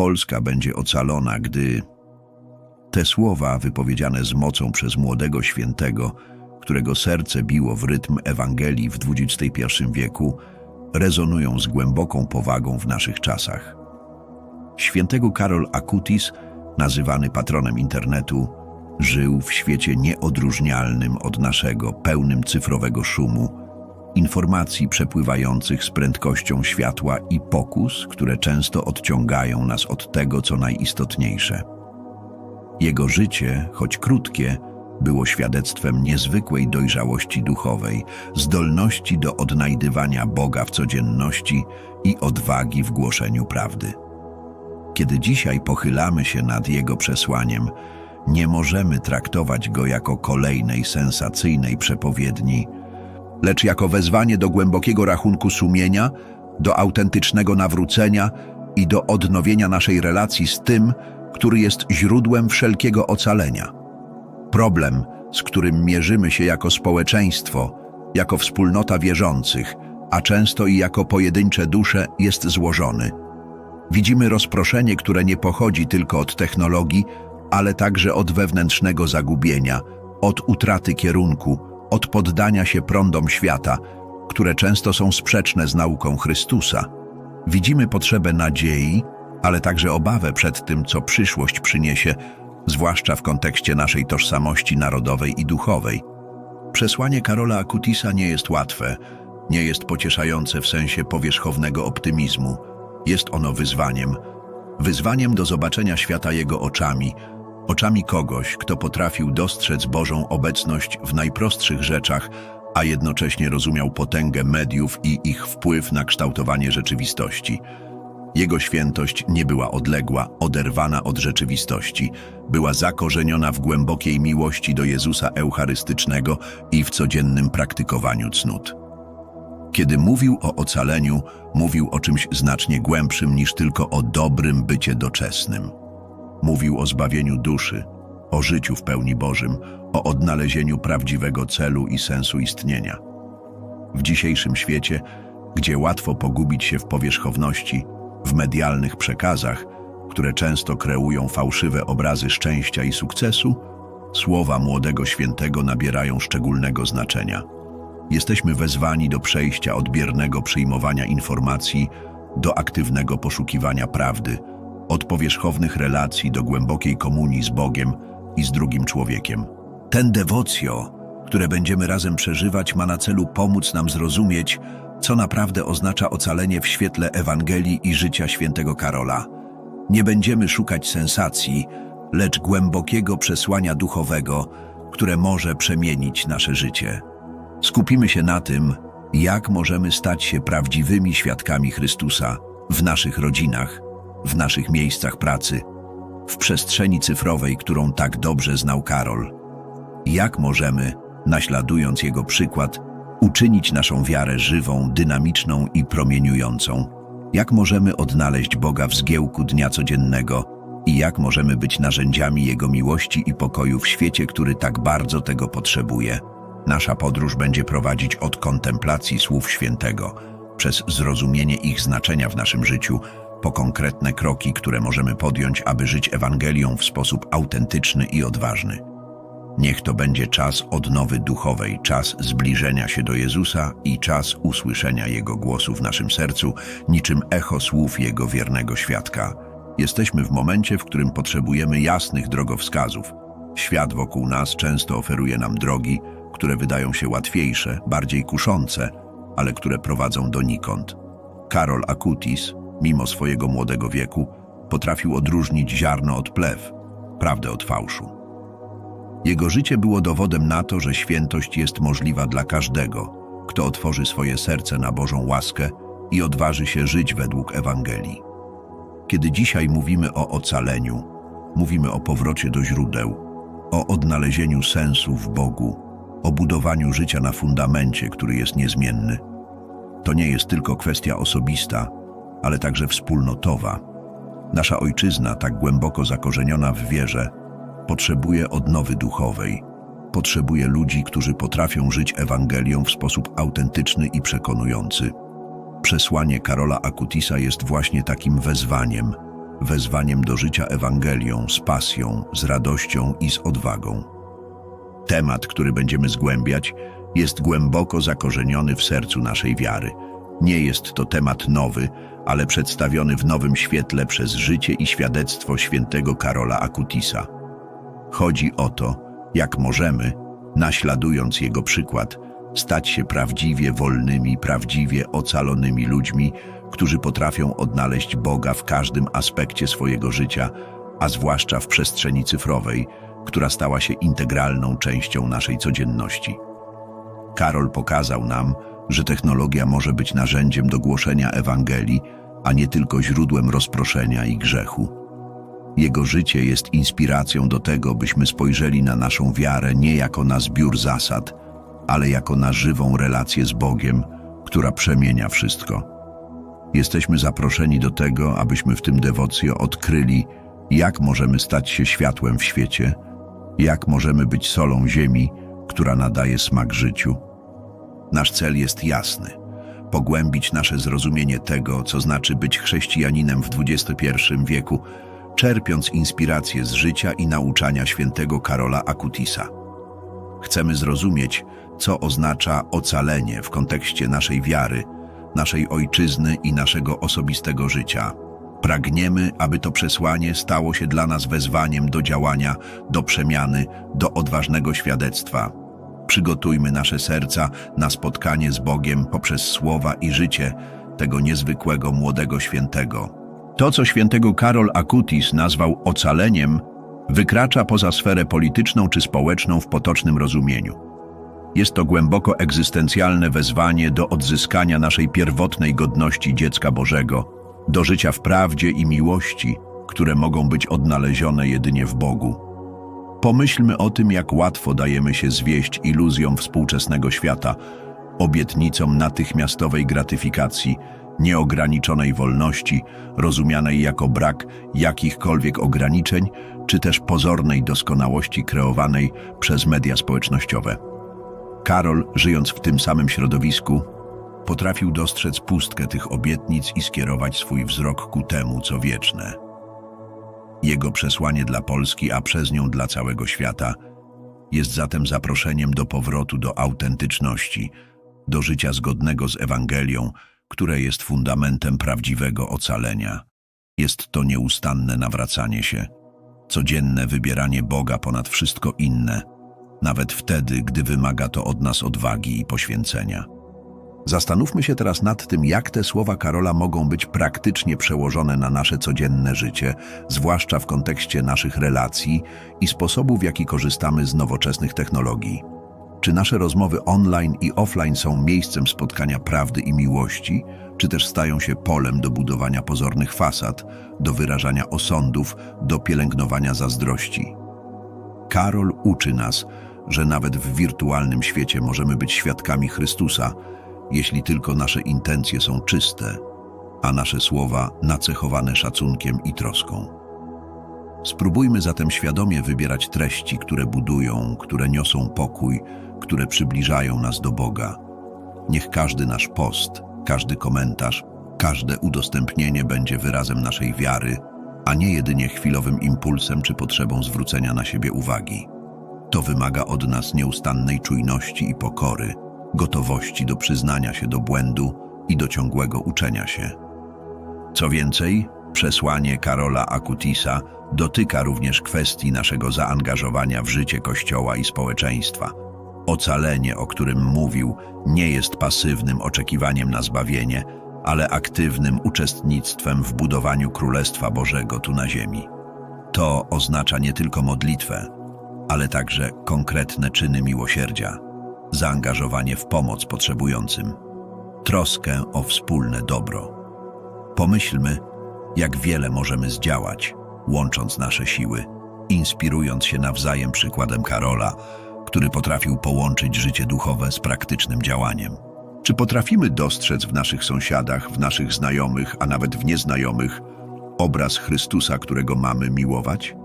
Polska będzie ocalona, gdy te słowa, wypowiedziane z mocą przez młodego świętego, którego serce biło w rytm Ewangelii w XXI wieku, rezonują z głęboką powagą w naszych czasach. Świętego Karol Akutis, nazywany patronem internetu, żył w świecie nieodróżnialnym od naszego, pełnym cyfrowego szumu, informacji przepływających z prędkością światła i pokus, które często odciągają nas od tego, co najistotniejsze. Jego życie, choć krótkie, było świadectwem niezwykłej dojrzałości duchowej, zdolności do odnajdywania Boga w codzienności i odwagi w głoszeniu prawdy. Kiedy dzisiaj pochylamy się nad Jego przesłaniem, nie możemy traktować go jako kolejnej sensacyjnej przepowiedni, lecz jako wezwanie do głębokiego rachunku sumienia, do autentycznego nawrócenia i do odnowienia naszej relacji z tym, który jest źródłem wszelkiego ocalenia. Problem, z którym mierzymy się jako społeczeństwo, jako wspólnota wierzących, a często i jako pojedyncze dusze, jest złożony. Widzimy rozproszenie, które nie pochodzi tylko od technologii, ale także od wewnętrznego zagubienia, od utraty kierunku, od poddania się prądom świata, które często są sprzeczne z nauką Chrystusa. Widzimy potrzebę nadziei, ale także obawę przed tym, co przyszłość przyniesie, zwłaszcza w kontekście naszej tożsamości narodowej i duchowej. Przesłanie Karola Akutisa nie jest łatwe, nie jest pocieszające w sensie powierzchownego optymizmu. Jest ono wyzwaniem. Wyzwaniem do zobaczenia świata jego oczami, oczami kogoś, kto potrafił dostrzec Bożą obecność w najprostszych rzeczach, a jednocześnie rozumiał potęgę mediów i ich wpływ na kształtowanie rzeczywistości. Jego świętość nie była odległa, oderwana od rzeczywistości, była zakorzeniona w głębokiej miłości do Jezusa Eucharystycznego i w codziennym praktykowaniu cnót. Kiedy mówił o ocaleniu, mówił o czymś znacznie głębszym niż tylko o dobrym bycie doczesnym. Mówił o zbawieniu duszy, o życiu w pełni Bożym, o odnalezieniu prawdziwego celu i sensu istnienia. W dzisiejszym świecie, gdzie łatwo pogubić się w powierzchowności, w medialnych przekazach, które często kreują fałszywe obrazy szczęścia i sukcesu, słowa młodego świętego nabierają szczególnego znaczenia. Jesteśmy wezwani do przejścia od biernego przyjmowania informacji do aktywnego poszukiwania prawdy, od powierzchownych relacji do głębokiej komunii z Bogiem i z drugim człowiekiem. Ten dewocjo, które będziemy razem przeżywać, ma na celu pomóc nam zrozumieć, co naprawdę oznacza ocalenie w świetle Ewangelii i życia świętego Karola. Nie będziemy szukać sensacji, lecz głębokiego przesłania duchowego, które może przemienić nasze życie. Skupimy się na tym, jak możemy stać się prawdziwymi świadkami Chrystusa w naszych rodzinach, w naszych miejscach pracy, w przestrzeni cyfrowej, którą tak dobrze znał Karol. Jak możemy, naśladując jego przykład, uczynić naszą wiarę żywą, dynamiczną i promieniującą? Jak możemy odnaleźć Boga w zgiełku dnia codziennego i jak możemy być narzędziami Jego miłości i pokoju w świecie, który tak bardzo tego potrzebuje? Nasza podróż będzie prowadzić od kontemplacji słów świętego, przez zrozumienie ich znaczenia w naszym życiu, po konkretne kroki, które możemy podjąć, aby żyć Ewangelią w sposób autentyczny i odważny. Niech to będzie czas odnowy duchowej, czas zbliżenia się do Jezusa i czas usłyszenia Jego głosu w naszym sercu, niczym echo słów Jego wiernego świadka. Jesteśmy w momencie, w którym potrzebujemy jasnych drogowskazów. Świat wokół nas często oferuje nam drogi, które wydają się łatwiejsze, bardziej kuszące, ale które prowadzą donikąd. Karol Akutis, mimo swojego młodego wieku, potrafił odróżnić ziarno od plew, prawdę od fałszu. Jego życie było dowodem na to, że świętość jest możliwa dla każdego, kto otworzy swoje serce na Bożą łaskę i odważy się żyć według Ewangelii. Kiedy dzisiaj mówimy o ocaleniu, mówimy o powrocie do źródeł, o odnalezieniu sensu w Bogu, o budowaniu życia na fundamencie, który jest niezmienny. To nie jest tylko kwestia osobista, ale także wspólnotowa. Nasza ojczyzna, tak głęboko zakorzeniona w wierze, potrzebuje odnowy duchowej. Potrzebuje ludzi, którzy potrafią żyć Ewangelią w sposób autentyczny i przekonujący. Przesłanie Karola Akutisa jest właśnie takim wezwaniem. wezwaniem do życia Ewangelią, z pasją, z radością i z odwagą. Temat, który będziemy zgłębiać, jest głęboko zakorzeniony w sercu naszej wiary. Nie jest to temat nowy, ale przedstawiony w nowym świetle przez życie i świadectwo świętego Karola Akutisa. Chodzi o to, jak możemy, naśladując jego przykład, stać się prawdziwie wolnymi, prawdziwie ocalonymi ludźmi, którzy potrafią odnaleźć Boga w każdym aspekcie swojego życia, a zwłaszcza w przestrzeni cyfrowej, która stała się integralną częścią naszej codzienności. Karol pokazał nam, że technologia może być narzędziem do głoszenia Ewangelii, a nie tylko źródłem rozproszenia i grzechu. Jego życie jest inspiracją do tego, byśmy spojrzeli na naszą wiarę nie jako na zbiór zasad, ale jako na żywą relację z Bogiem, która przemienia wszystko. Jesteśmy zaproszeni do tego, abyśmy w tym dewocjo odkryli, jak możemy stać się światłem w świecie, jak możemy być solą ziemi, która nadaje smak życiu. Nasz cel jest jasny. Pogłębić nasze zrozumienie tego, co znaczy być chrześcijaninem w XXI wieku, czerpiąc inspirację z życia i nauczania świętego Karola Akutisa. Chcemy zrozumieć, co oznacza ocalenie w kontekście naszej wiary, naszej ojczyzny i naszego osobistego życia. Pragniemy, aby to przesłanie stało się dla nas wezwaniem do działania, do przemiany, do odważnego świadectwa. Przygotujmy nasze serca na spotkanie z Bogiem poprzez słowa i życie tego niezwykłego młodego świętego. To, co świętego Karol Akutis nazwał ocaleniem, wykracza poza sferę polityczną czy społeczną w potocznym rozumieniu. Jest to głęboko egzystencjalne wezwanie do odzyskania naszej pierwotnej godności dziecka Bożego, do życia w prawdzie i miłości, które mogą być odnalezione jedynie w Bogu. Pomyślmy o tym, jak łatwo dajemy się zwieść iluzjom współczesnego świata, obietnicom natychmiastowej gratyfikacji, nieograniczonej wolności, rozumianej jako brak jakichkolwiek ograniczeń, czy też pozornej doskonałości kreowanej przez media społecznościowe. Karol, żyjąc w tym samym środowisku, potrafił dostrzec pustkę tych obietnic i skierować swój wzrok ku temu, co wieczne. Jego przesłanie dla Polski, a przez nią dla całego świata, jest zatem zaproszeniem do powrotu do autentyczności, do życia zgodnego z Ewangelią, które jest fundamentem prawdziwego ocalenia. Jest to nieustanne nawracanie się, codzienne wybieranie Boga ponad wszystko inne, nawet wtedy, gdy wymaga to od nas odwagi i poświęcenia. Zastanówmy się teraz nad tym, jak te słowa Karola mogą być praktycznie przełożone na nasze codzienne życie, zwłaszcza w kontekście naszych relacji i sposobu, w jaki korzystamy z nowoczesnych technologii. Czy nasze rozmowy online i offline są miejscem spotkania prawdy i miłości, czy też stają się polem do budowania pozornych fasad, do wyrażania osądów, do pielęgnowania zazdrości? Karol uczy nas, że nawet w wirtualnym świecie możemy być świadkami Chrystusa, jeśli tylko nasze intencje są czyste, a nasze słowa nacechowane szacunkiem i troską. Spróbujmy zatem świadomie wybierać treści, które budują, które niosą pokój, które przybliżają nas do Boga. Niech każdy nasz post, każdy komentarz, każde udostępnienie będzie wyrazem naszej wiary, a nie jedynie chwilowym impulsem czy potrzebą zwrócenia na siebie uwagi. To wymaga od nas nieustannej czujności i pokory, gotowości do przyznania się do błędu i do ciągłego uczenia się. Co więcej, przesłanie Karola Akutisa dotyka również kwestii naszego zaangażowania w życie Kościoła i społeczeństwa. Ocalenie, o którym mówił, nie jest pasywnym oczekiwaniem na zbawienie, ale aktywnym uczestnictwem w budowaniu Królestwa Bożego tu na ziemi. To oznacza nie tylko modlitwę, ale także konkretne czyny miłosierdzia zaangażowanie w pomoc potrzebującym, troskę o wspólne dobro. Pomyślmy, jak wiele możemy zdziałać, łącząc nasze siły, inspirując się nawzajem przykładem Karola, który potrafił połączyć życie duchowe z praktycznym działaniem. Czy potrafimy dostrzec w naszych sąsiadach, w naszych znajomych, a nawet w nieznajomych obraz Chrystusa, którego mamy miłować?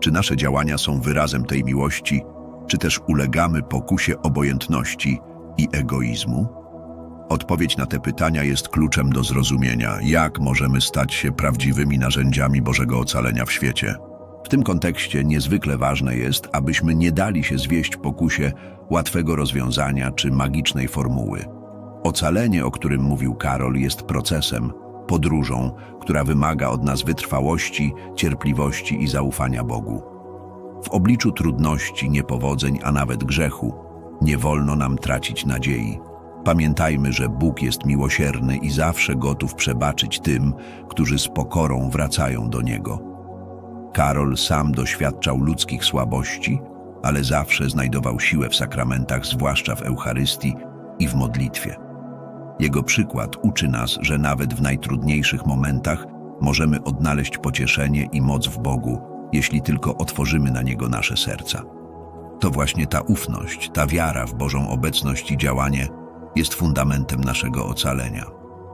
Czy nasze działania są wyrazem tej miłości czy też ulegamy pokusie obojętności i egoizmu? Odpowiedź na te pytania jest kluczem do zrozumienia, jak możemy stać się prawdziwymi narzędziami Bożego ocalenia w świecie. W tym kontekście niezwykle ważne jest, abyśmy nie dali się zwieść pokusie łatwego rozwiązania czy magicznej formuły. Ocalenie, o którym mówił Karol, jest procesem, podróżą, która wymaga od nas wytrwałości, cierpliwości i zaufania Bogu. W obliczu trudności, niepowodzeń, a nawet grzechu, nie wolno nam tracić nadziei. Pamiętajmy, że Bóg jest miłosierny i zawsze gotów przebaczyć tym, którzy z pokorą wracają do Niego. Karol sam doświadczał ludzkich słabości, ale zawsze znajdował siłę w sakramentach, zwłaszcza w Eucharystii i w modlitwie. Jego przykład uczy nas, że nawet w najtrudniejszych momentach możemy odnaleźć pocieszenie i moc w Bogu, jeśli tylko otworzymy na Niego nasze serca. To właśnie ta ufność, ta wiara w Bożą obecność i działanie jest fundamentem naszego ocalenia.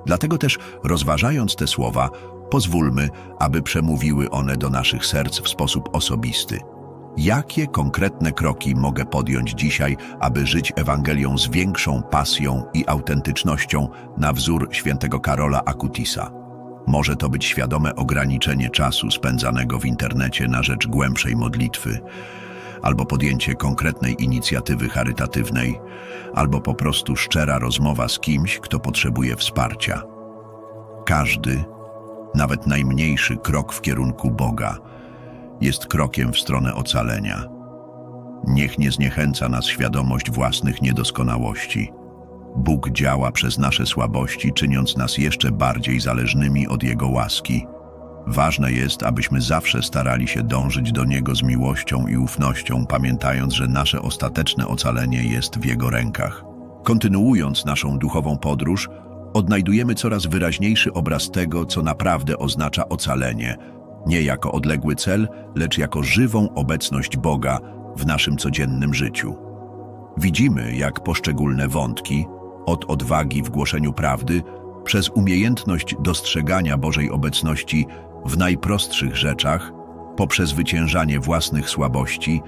Dlatego też, rozważając te słowa, pozwólmy, aby przemówiły one do naszych serc w sposób osobisty. Jakie konkretne kroki mogę podjąć dzisiaj, aby żyć Ewangelią z większą pasją i autentycznością na wzór świętego Karola Akutisa? Może to być świadome ograniczenie czasu spędzanego w internecie na rzecz głębszej modlitwy, albo podjęcie konkretnej inicjatywy charytatywnej, albo po prostu szczera rozmowa z kimś, kto potrzebuje wsparcia. Każdy, nawet najmniejszy krok w kierunku Boga jest krokiem w stronę ocalenia. Niech nie zniechęca nas świadomość własnych niedoskonałości. Bóg działa przez nasze słabości, czyniąc nas jeszcze bardziej zależnymi od Jego łaski. Ważne jest, abyśmy zawsze starali się dążyć do Niego z miłością i ufnością, pamiętając, że nasze ostateczne ocalenie jest w Jego rękach. Kontynuując naszą duchową podróż, odnajdujemy coraz wyraźniejszy obraz tego, co naprawdę oznacza ocalenie, nie jako odległy cel, lecz jako żywą obecność Boga w naszym codziennym życiu. Widzimy, jak poszczególne wątki, od odwagi w głoszeniu prawdy, przez umiejętność dostrzegania Bożej obecności w najprostszych rzeczach, poprzez wyciężanie własnych słabości,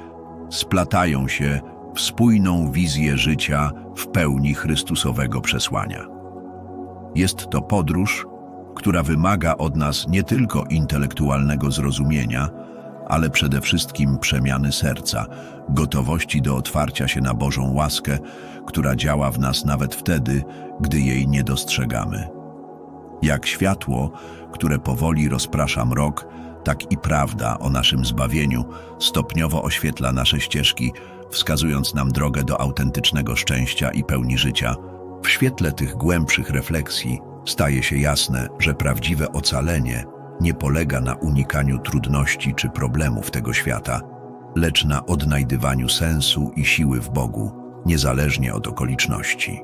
splatają się w spójną wizję życia w pełni Chrystusowego przesłania. Jest to podróż, która wymaga od nas nie tylko intelektualnego zrozumienia, ale przede wszystkim przemiany serca, gotowości do otwarcia się na Bożą łaskę, która działa w nas nawet wtedy, gdy jej nie dostrzegamy. Jak światło, które powoli rozprasza mrok, tak i prawda o naszym zbawieniu stopniowo oświetla nasze ścieżki, wskazując nam drogę do autentycznego szczęścia i pełni życia. W świetle tych głębszych refleksji staje się jasne, że prawdziwe ocalenie nie polega na unikaniu trudności czy problemów tego świata, lecz na odnajdywaniu sensu i siły w Bogu, niezależnie od okoliczności.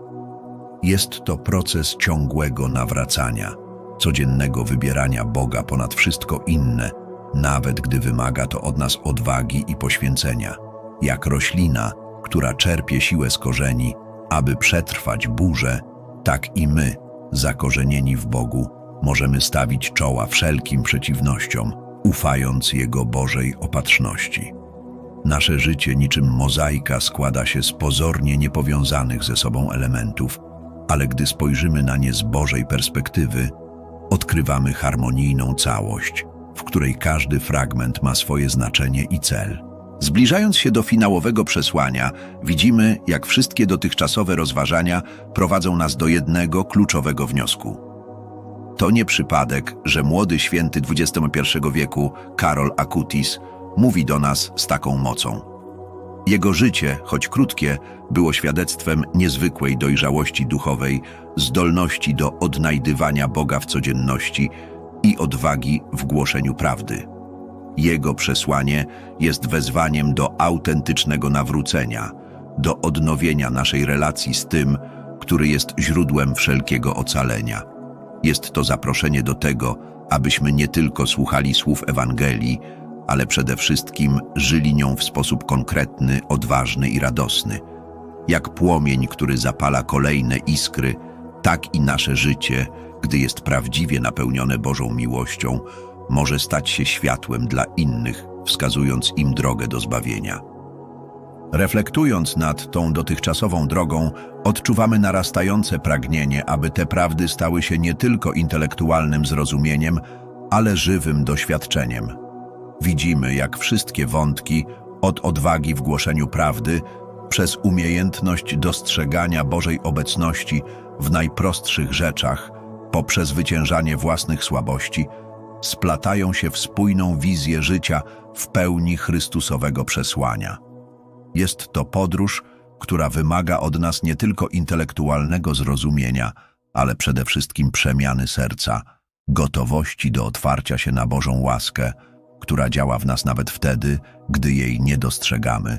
Jest to proces ciągłego nawracania, codziennego wybierania Boga ponad wszystko inne, nawet gdy wymaga to od nas odwagi i poświęcenia, jak roślina, która czerpie siłę z korzeni, aby przetrwać burzę, tak i my, zakorzenieni w Bogu, możemy stawić czoła wszelkim przeciwnościom, ufając Jego Bożej opatrzności. Nasze życie niczym mozaika składa się z pozornie niepowiązanych ze sobą elementów, ale gdy spojrzymy na nie z Bożej perspektywy, odkrywamy harmonijną całość, w której każdy fragment ma swoje znaczenie i cel. Zbliżając się do finałowego przesłania, widzimy, jak wszystkie dotychczasowe rozważania prowadzą nas do jednego kluczowego wniosku. To nie przypadek, że młody święty XXI wieku Karol Akutis mówi do nas z taką mocą. Jego życie, choć krótkie, było świadectwem niezwykłej dojrzałości duchowej, zdolności do odnajdywania Boga w codzienności i odwagi w głoszeniu prawdy. Jego przesłanie jest wezwaniem do autentycznego nawrócenia, do odnowienia naszej relacji z tym, który jest źródłem wszelkiego ocalenia. Jest to zaproszenie do tego, abyśmy nie tylko słuchali słów Ewangelii, ale przede wszystkim żyli nią w sposób konkretny, odważny i radosny. Jak płomień, który zapala kolejne iskry, tak i nasze życie, gdy jest prawdziwie napełnione Bożą miłością, może stać się światłem dla innych, wskazując im drogę do zbawienia. Reflektując nad tą dotychczasową drogą, odczuwamy narastające pragnienie, aby te prawdy stały się nie tylko intelektualnym zrozumieniem, ale żywym doświadczeniem. Widzimy, jak wszystkie wątki, od odwagi w głoszeniu prawdy, przez umiejętność dostrzegania Bożej obecności w najprostszych rzeczach, po przezwyciężanie własnych słabości, splatają się w spójną wizję życia w pełni Chrystusowego przesłania. Jest to podróż, która wymaga od nas nie tylko intelektualnego zrozumienia, ale przede wszystkim przemiany serca, gotowości do otwarcia się na Bożą łaskę, która działa w nas nawet wtedy, gdy jej nie dostrzegamy.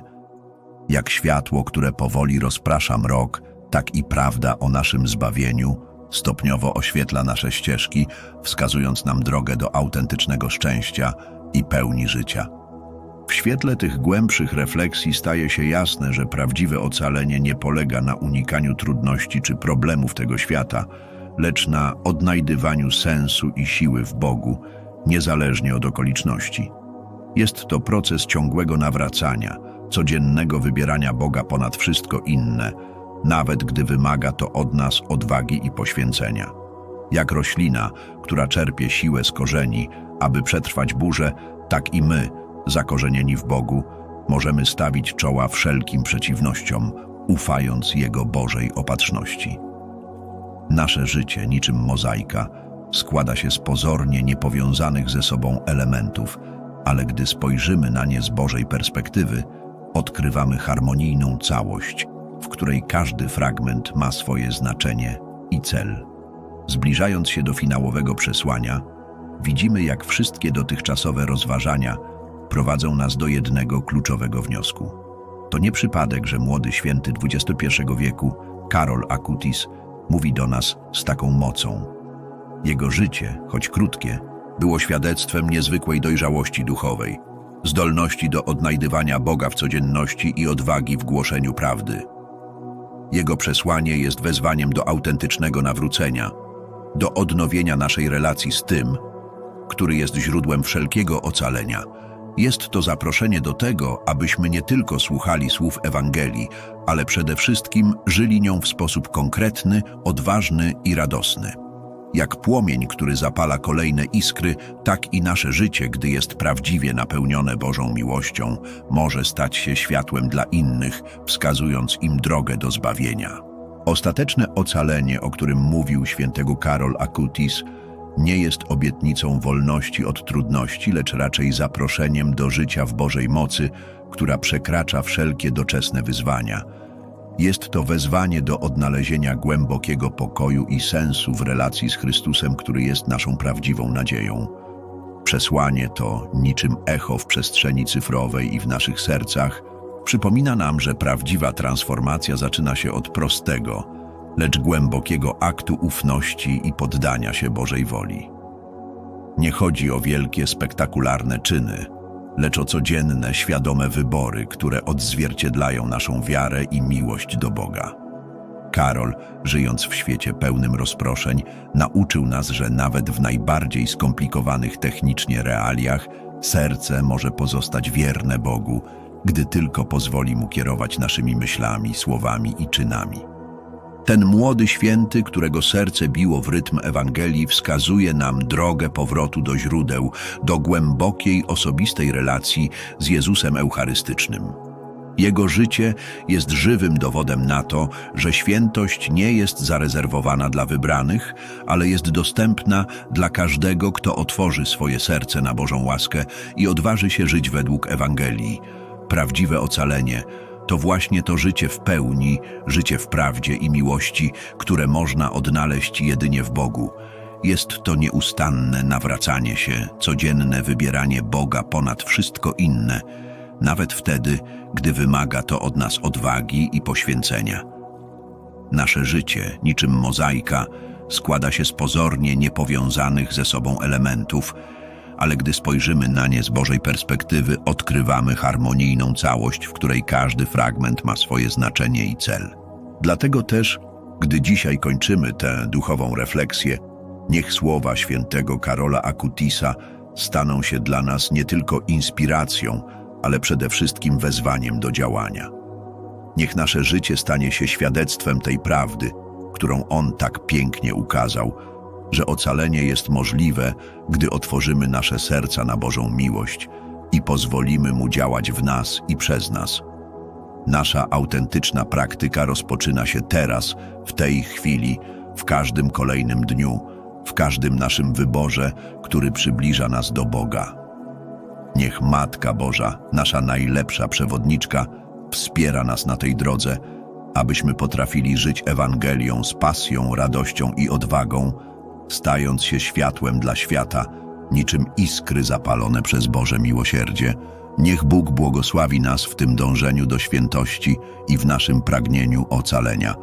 Jak światło, które powoli rozprasza mrok, tak i prawda o naszym zbawieniu stopniowo oświetla nasze ścieżki, wskazując nam drogę do autentycznego szczęścia i pełni życia. W świetle tych głębszych refleksji staje się jasne, że prawdziwe ocalenie nie polega na unikaniu trudności czy problemów tego świata, lecz na odnajdywaniu sensu i siły w Bogu, niezależnie od okoliczności. Jest to proces ciągłego nawracania, codziennego wybierania Boga ponad wszystko inne, nawet gdy wymaga to od nas odwagi i poświęcenia. Jak roślina, która czerpie siłę z korzeni, aby przetrwać burzę, tak i my, zakorzenieni w Bogu, możemy stawić czoła wszelkim przeciwnościom, ufając Jego Bożej opatrzności. Nasze życie, niczym mozaika, składa się z pozornie niepowiązanych ze sobą elementów, ale gdy spojrzymy na nie z Bożej perspektywy, odkrywamy harmonijną całość, w której każdy fragment ma swoje znaczenie i cel. Zbliżając się do finałowego przesłania, widzimy, jak wszystkie dotychczasowe rozważania prowadzą nas do jednego kluczowego wniosku. To nie przypadek, że młody święty XXI wieku, Karol Akutis, mówi do nas z taką mocą. Jego życie, choć krótkie, było świadectwem niezwykłej dojrzałości duchowej, zdolności do odnajdywania Boga w codzienności i odwagi w głoszeniu prawdy. Jego przesłanie jest wezwaniem do autentycznego nawrócenia, do odnowienia naszej relacji z tym, który jest źródłem wszelkiego ocalenia. Jest to zaproszenie do tego, abyśmy nie tylko słuchali słów Ewangelii, ale przede wszystkim żyli nią w sposób konkretny, odważny i radosny. Jak płomień, który zapala kolejne iskry, tak i nasze życie, gdy jest prawdziwie napełnione Bożą miłością, może stać się światłem dla innych, wskazując im drogę do zbawienia. Ostateczne ocalenie, o którym mówił świętego Karol Akutis, nie jest obietnicą wolności od trudności, lecz raczej zaproszeniem do życia w Bożej mocy, która przekracza wszelkie doczesne wyzwania – jest to wezwanie do odnalezienia głębokiego pokoju i sensu w relacji z Chrystusem, który jest naszą prawdziwą nadzieją. Przesłanie to, niczym echo w przestrzeni cyfrowej i w naszych sercach, przypomina nam, że prawdziwa transformacja zaczyna się od prostego, lecz głębokiego aktu ufności i poddania się Bożej woli. Nie chodzi o wielkie, spektakularne czyny – lecz o codzienne, świadome wybory, które odzwierciedlają naszą wiarę i miłość do Boga. Karol, żyjąc w świecie pełnym rozproszeń, nauczył nas, że nawet w najbardziej skomplikowanych technicznie realiach serce może pozostać wierne Bogu, gdy tylko pozwoli mu kierować naszymi myślami, słowami i czynami. Ten młody święty, którego serce biło w rytm Ewangelii, wskazuje nam drogę powrotu do źródeł, do głębokiej, osobistej relacji z Jezusem Eucharystycznym. Jego życie jest żywym dowodem na to, że świętość nie jest zarezerwowana dla wybranych, ale jest dostępna dla każdego, kto otworzy swoje serce na Bożą łaskę i odważy się żyć według Ewangelii. Prawdziwe ocalenie to właśnie to życie w pełni, życie w prawdzie i miłości, które można odnaleźć jedynie w Bogu. Jest to nieustanne nawracanie się, codzienne wybieranie Boga ponad wszystko inne, nawet wtedy, gdy wymaga to od nas odwagi i poświęcenia. Nasze życie, niczym mozaika, składa się z pozornie niepowiązanych ze sobą elementów, ale gdy spojrzymy na nie z Bożej perspektywy, odkrywamy harmonijną całość, w której każdy fragment ma swoje znaczenie i cel. Dlatego też, gdy dzisiaj kończymy tę duchową refleksję, niech słowa świętego Karola Akutisa staną się dla nas nie tylko inspiracją, ale przede wszystkim wezwaniem do działania. Niech nasze życie stanie się świadectwem tej prawdy, którą On tak pięknie ukazał, że ocalenie jest możliwe, gdy otworzymy nasze serca na Bożą miłość i pozwolimy Mu działać w nas i przez nas. Nasza autentyczna praktyka rozpoczyna się teraz, w tej chwili, w każdym kolejnym dniu, w każdym naszym wyborze, który przybliża nas do Boga. Niech Matka Boża, nasza najlepsza przewodniczka, wspiera nas na tej drodze, abyśmy potrafili żyć Ewangelią z pasją, radością i odwagą, stając się światłem dla świata, niczym iskry zapalone przez Boże miłosierdzie. Niech Bóg błogosławi nas w tym dążeniu do świętości i w naszym pragnieniu ocalenia.